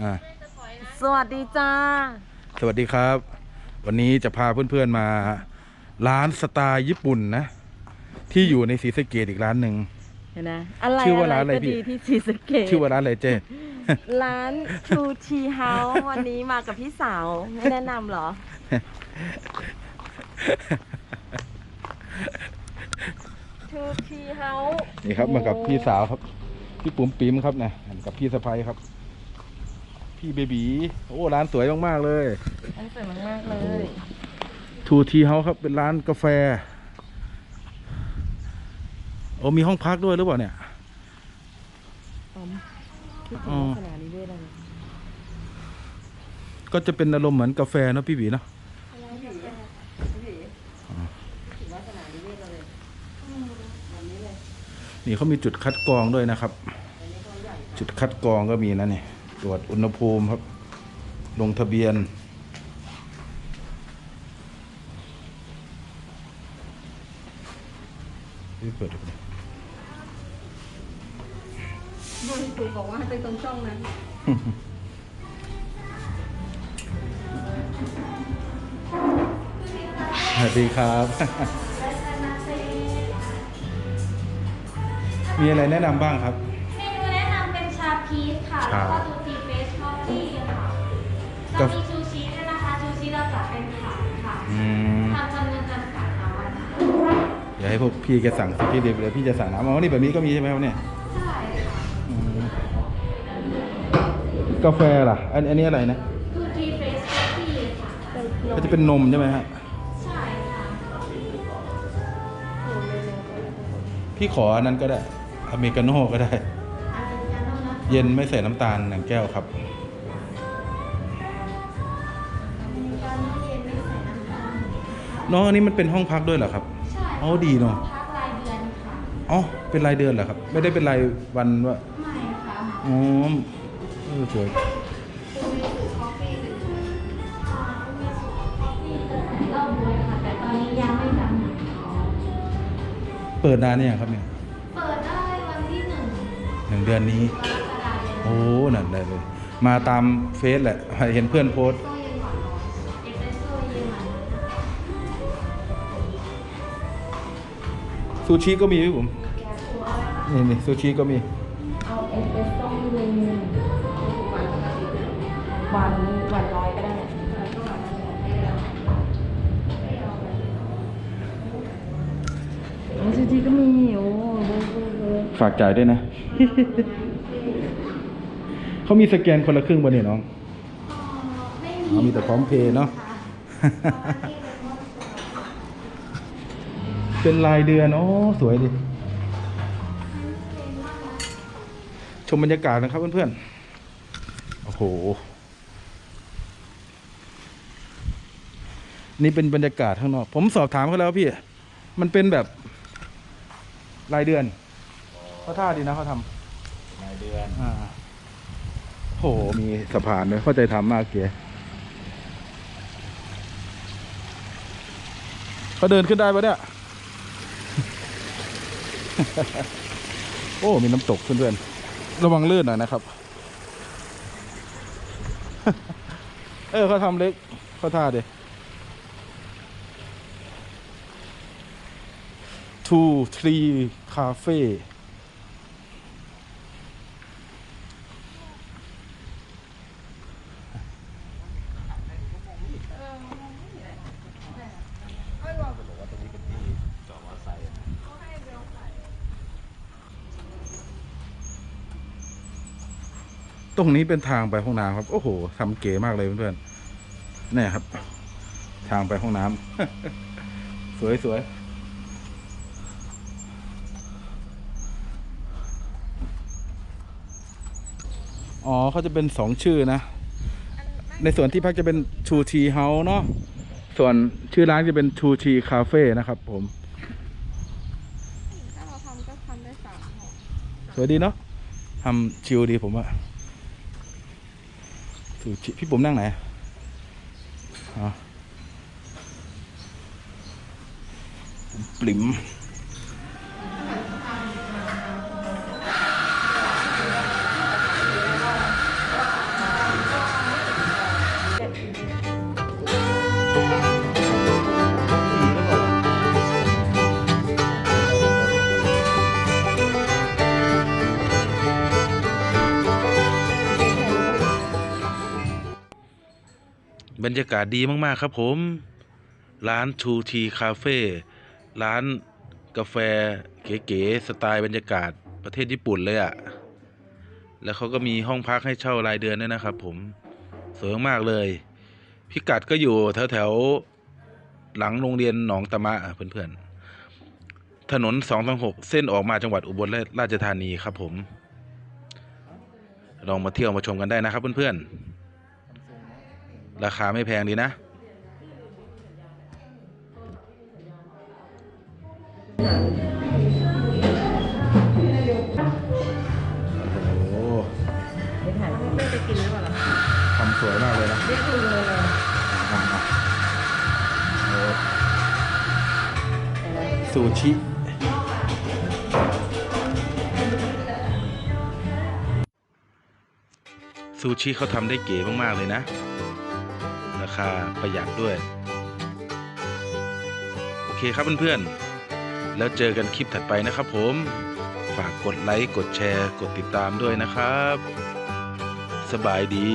อ่าสวัสดีจ้า สวัสดีครับ วันนี้จะพาเพื่อนๆมาร้านสไตล์ญี่ปุ่นนะ ที่อยู่ในศรีสะเกดอีกร้านหนึ่งเห็นไหมอะไรชื่อว่าร้านอะไรก็พี่ดีที่ศรีสะเกษชื่อว่าร้านอะไรเจ๊ร้าน True Tea House วันนี้มากับพี่สาวไม่แนะนำเหรอ True Tea House นี่ครับมากับพี่สาวครับ พี่ปุ๋มปิ๋มครับนะกับพี่สะพ้ยครับ พี่เบบีโอ้ร้านสวยมากๆเลยอันสวยมากๆเลยทูทีเฮาครับเป็นร้านกาแฟโอ้มีห้องพักด้วยหรือเปล่าเนี่ยผมคิดอ๋ถึองลักษณะนี้ด้วยนะก็จะเป็นอารมณ์เหมือนกาแฟเนอะพี่บีเนาะถึงลักษณะนี้ด้วยเลยแบบนี้เลยนี่เขามีจุดคัดกรองด้วยนะครับ จุดคัดกรองก็มีนะนี่ ตรวจอุณหภูมิครับ ลงทะเบียน นี่เปิดดูดิคุณบอกว่าให้ไปตรงช่องนั้น สวัสดีครับ มีอะไรแนะนำบ้างครับ เมนูแนะนำเป็นชาพีชค่ะครัแล้วบก็ดูที ให้พวกพี่แกสั่งสิพี่เดี๋ยวเดี๋ยวพี่จะสั่งน้ำอ๋อนี่แบบนี้ก็มีใช่ไหมครับเนี่ยใช่ค่ะอืมกาแฟล่ะ อันอันนี้อะไรนะดูทีเฟสคอฟฟี่ค่ะก็จะเป็นนมใช่ไหมฮะใช่ค่ะพี่ขออันนั้นก็ได้ อเมริกาโน่ก็ได้อเมริกาโน่นะเย็นไม่ใส่น้ำตาลหนึ่งแก้วครับอเมริกาโน่เย็นไม่ใส่น้ำตาลน้องอันนี้มันเป็นห้องพักด้วยเหรอครับใช่ อ๋อดีเนอะพักรายเดือนค่ะอ๋อเป็นรายเดือนเหรอครับ ไม่ได้เป็นรายวันว่าไม่ค่ะอ๋อเออสวยดูมีสูตรคอฟฟี่เป็นอ่าดูมีสูตรคอฟฟี่เป็นเล่าด้วยค่ะ แต่ตอนนี้ยังไม่ทำเปิดนานเนี่ยงครับเนี่ยเปิดได้วันที่หนึ่งหนึ่งเดือนนี้ กรกฎาคมโอ้นั่นได้เลย มาตามเฟซแหละเห็นเพื่อนโพสต์ โซ่เย็นหวานน้อย ซูชิก็มีพี่ผมนี่นี่ซูชิก็มีเอาเอสเปรสโซ่หนึ่งหวานปกติหวานหวานน้อยก็ได้อ๋อซูชิก็มีโอ้เบอร์เบอร์เบอร์ฝากจ่ายด้วยนะ เขามีสแกนคนละครึ่งบนนี่น้อง ไม่อ๋อมีแต่พร้อมเพย์เนอะ เป็นรายเดือน โอ้สวยดิ ชมบรรยากาศนะครับเพื่อนๆ โอ้โห นี่เป็นบรรยากาศข้างนอก ผมสอบถามเขาแล้วพี่ มันเป็นแบบรายเดือนเขาท่าดีนะเขาทำรายเดือน อ่าโห มีสะพานด้วยเข้าใจทำมากเก๋เขาเดินขึ้นได้ปะเนี่ย โอ้ มีน้ำตกเพื่อนๆระวังลื่นหน่อยนะครับ เออเขาทำเล็กเขาท่าเดี two three cafe ตรงนี้เป็นทางไปห้องน้ำครับ โอ้โหทำเก๋มากเลยเพื่อนๆเนี่ยครับ ทางไปห้องน้ำสวยสวยอ๋อเขาจะเป็นสองชื่อนะ ในส่วนที่พักจะเป็นชูทีเฮาส์เนาะส่วนชื่อร้านจะเป็นชูทีคาเฟ่นะครับ ผมถ้าเราทำก็ทำได้สามห่อสวยดีเนาะทำชิลดีผมว่า คือพี่ผมนั่งไหนผมปลิม บรรยากาศดีมาก ๆ ครับผม ร้านทูทีคาเฟ่ร้านกาแฟเก๋ๆสไตล์บรรยากาศประเทศญี่ปุ่นเลยอะ่ะ แล้วเขาก็มีห้องพักให้เช่ารายเดือนด้วยนะครับผม สวยมากเลย พิกัดก็อยู่แถวๆหลังโรงเรียนหนองตะมะอะเพื่อนๆ ถนนสองทางหกเส้นออกมาจังหวัดอุบลราชธานีครับผม ลองมาเที่ยวมาชมกันได้นะครับเพื่อนๆ ราคาไม่แพงดีนะ โอ้โหไปถ่ายรูปไม่ไปกินหรือเปล่าล่ะทำสวยมากเลยนะเรียกดูเลยเลยอะๆโอ้ซูชิ ซูชิเขาทำได้เก๋มาก ๆ เลยนะาประหยัดด้วย โอเคครับเพื่อนๆ แล้วเจอกันคลิปถัดไปนะครับผม ฝากกดไลค์ กดแชร์ กดติดตามด้วยนะครับ สบายดี